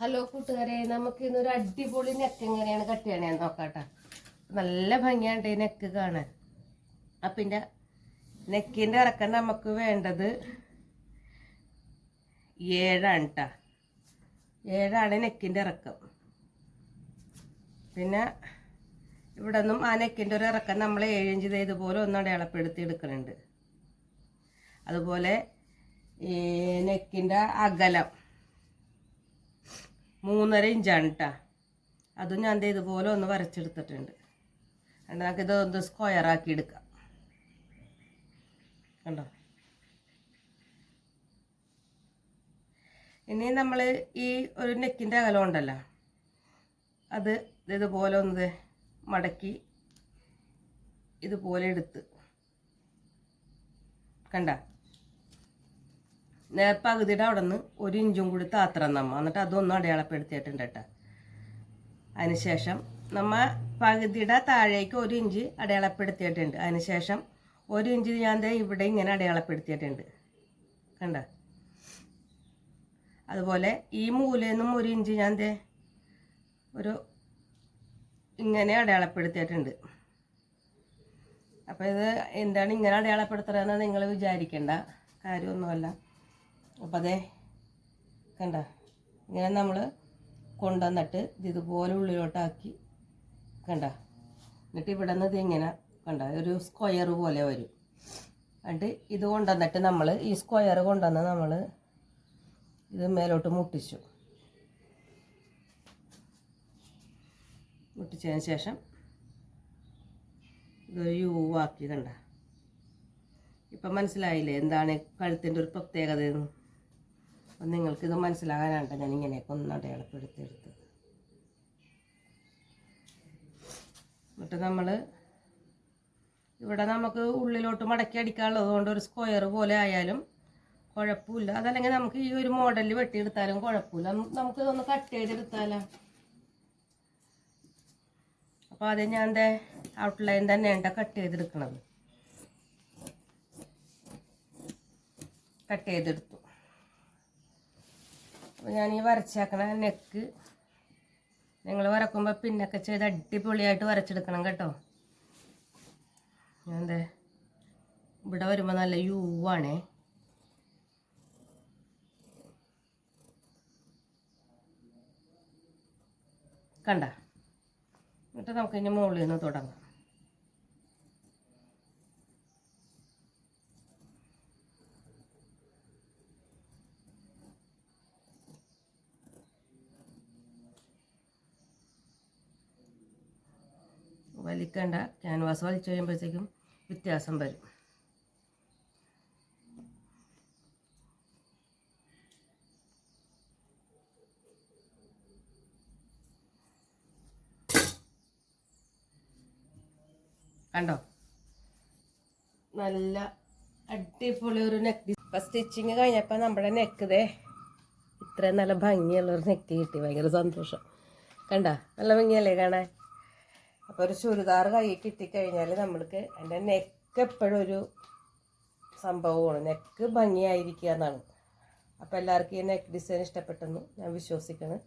Hello കൂട്ടുകാരെ. നമുക്ക് ഇന്നൊരു അടിപൊളി നെക്ക് എങ്ങനെയാണ് കട്ട് ഞാൻ നോക്കാട്ട. നല്ല ഭംഗിയാണ്ട് ഈ നെക്ക് കാണാൻ. അപ്പം നെക്കിന്റെ നെക്കിന്റെ ഇറക്കം നമുക്ക് വേണ്ടത് ഏഴാണ് കേട്ടാ ഏഴാണ് നെക്കിന്റെ ഇറക്കം. പിന്നെ ഇവിടെ നിന്നും ആ നെക്കിന്റെ ഒരു ഇറക്കം നമ്മൾ ഏഴഞ്ച് ഇത് ഇതുപോലെ ഒന്ന് അടയാളപ്പെടുത്തി എടുക്കുന്നുണ്ട് അതുപോലെ ഈ നെക്കിന്റെ അകലം. മൂന്നര ഇഞ്ചാണ് കേട്ടോ അതും ഞാൻ ഇതുപോലെ ഒന്ന് വരച്ചെടുത്തിട്ടുണ്ട്. എന്നിട്ട് നമുക്കിത് ഒന്ന് സ്ക്വയർ ആക്കി എടുക്കാം. കണ്ടോ? ഇനി നമ്മൾ ഈ ഒരു നെക്കിന്റെ അകലം ഉണ്ടല്ലോ അത് ഇതുപോലെ ഒന്ന് മടക്കി ഇതുപോലെ എടുത്ത്. കണ്ട? നേർപ്പകുതിയുടെ അവിടെ നിന്ന് ഒരു ഇഞ്ചും കൂടി താത്രം നമ്മ. എന്നിട്ട് അതൊന്നും അടയാളപ്പെടുത്തിയിട്ടുണ്ട് കേട്ടോ. അതിനുശേഷം നമ്മ പകുതിയുടെ താഴേക്ക് ഒരു ഇഞ്ച് അടയാളപ്പെടുത്തിയിട്ടുണ്ട്. അതിനുശേഷം ഒരു ഇഞ്ച് ഞാൻ ഇവിടെ ഇങ്ങനെ അടയാളപ്പെടുത്തിയിട്ടുണ്ട്. കണ്ട? അതുപോലെ ഈ മൂലയിൽ ഒരു ഇഞ്ച് ഞാൻ ദേ ഒരു ഇങ്ങനെ അടയാളപ്പെടുത്തിയിട്ടുണ്ട്. അപ്പോൾ ഇത് എന്താണ് ഇങ്ങനെ അടയാളപ്പെടുത്തുന്നതെന്ന് നിങ്ങൾ വിചാരിക്കേണ്ട. കാര്യമൊന്നുമല്ല. അപ്പോൾ അതെ കണ്ട? ഇങ്ങനെ നമ്മൾ കൊണ്ടുവന്നിട്ട് ഇത് ഇതുപോലെ ഉള്ളിലോട്ടാക്കി കണ്ട? എന്നിട്ട് ഇവിടെ നിന്ന് ഇത് ഇങ്ങനെ കണ്ട? ഒരു സ്ക്വയർ പോലെ വരും. എന്നിട്ട് ഇത് കൊണ്ടുവന്നിട്ട് നമ്മൾ ഈ സ്ക്വയർ കൊണ്ടുവന്ന് നമ്മൾ ഇത് മേലോട്ട് മുട്ടിച്ചു. മുട്ടിച്ചതിന് ശേഷം ഇതൊരു യു ആക്കി കണ്ട? ഇപ്പം മനസ്സിലായില്ലേ? എന്താണ് കഴുത്തിന്റെ ഒരു പ്രത്യേകത എന്ന് അപ്പം നിങ്ങൾക്കിത് മനസ്സിലാകാനാണ് ഞാൻ ഇങ്ങനെയൊക്കെ ഒന്ന് അടയാളപ്പെടുത്തിയെടുത്തത്. എന്നിട്ട് നമ്മൾ ഇവിടെ നമുക്ക് ഉള്ളിലോട്ട് മടക്കി അടിക്കാനുള്ളത് കൊണ്ട് ഒരു സ്ക്വയർ പോലെ ആയാലും കുഴപ്പമില്ല. അതല്ലെങ്കിൽ നമുക്ക് ഈ ഒരു മോഡലിൽ വെട്ടിയെടുത്താലും കുഴപ്പമില്ല. നമുക്ക് ഇതൊന്ന് കട്ട് ചെയ്തെടുത്താലോ. അപ്പോൾ അത് ഞാൻ എന്റെ ഔട്ട്ലൈൻ തന്നെയാണ് കട്ട് ചെയ്തെടുക്കണത്. കട്ട് ചെയ്തെടുത്തു. അപ്പോൾ ഞാൻ ഈ വരച്ചേക്കണ നെക്ക് നിങ്ങൾ വരക്കുമ്പോൾ പിന്നൊക്കെ ചെയ്ത് അടിപൊളിയായിട്ട് വരച്ചെടുക്കണം കേട്ടോ. ദേ ഇവിടെ വരുമ്പോൾ നല്ല യൂവാണേ. കണ്ട. എന്നിട്ട് നമുക്ക് ഇനി മുകളിൽ നിന്ന് തുടങ്ങാം വലിക്കണ്ട. ക്യാൻവാസ് വലിച്ചു കഴിയുമ്പോഴത്തേക്കും വ്യത്യാസം വരും. കണ്ടോ? നല്ല അടിപൊളി ഒരു നെക്ക് ഇപ്പം സ്റ്റിച്ചിങ് കഴിഞ്ഞപ്പോൾ നമ്മുടെ നെക്ക് ദേ ഇത്രയും നല്ല ഭംഗിയുള്ളൊരു നെക്ക് കിട്ടി. ഭയങ്കര സന്തോഷം. കണ്ട? നല്ല ഭംഗിയല്ലേ കാണാൻ? അപ്പോൾ ഒരു ചുരിദാർ കൈ കിട്ടിക്കഴിഞ്ഞാൽ നമ്മൾക്ക് എന്റെ നെക്ക് എപ്പോഴും ഒരു സംഭവമാണ്. നെക്ക് ഭംഗിയായിരിക്കുക എന്നാണ്. അപ്പോൾ എല്ലാവർക്കും ഈ നെക്ക് ഡിസൈൻ ഇഷ്ടപ്പെട്ടെന്ന് ഞാൻ വിശ്വസിക്കണം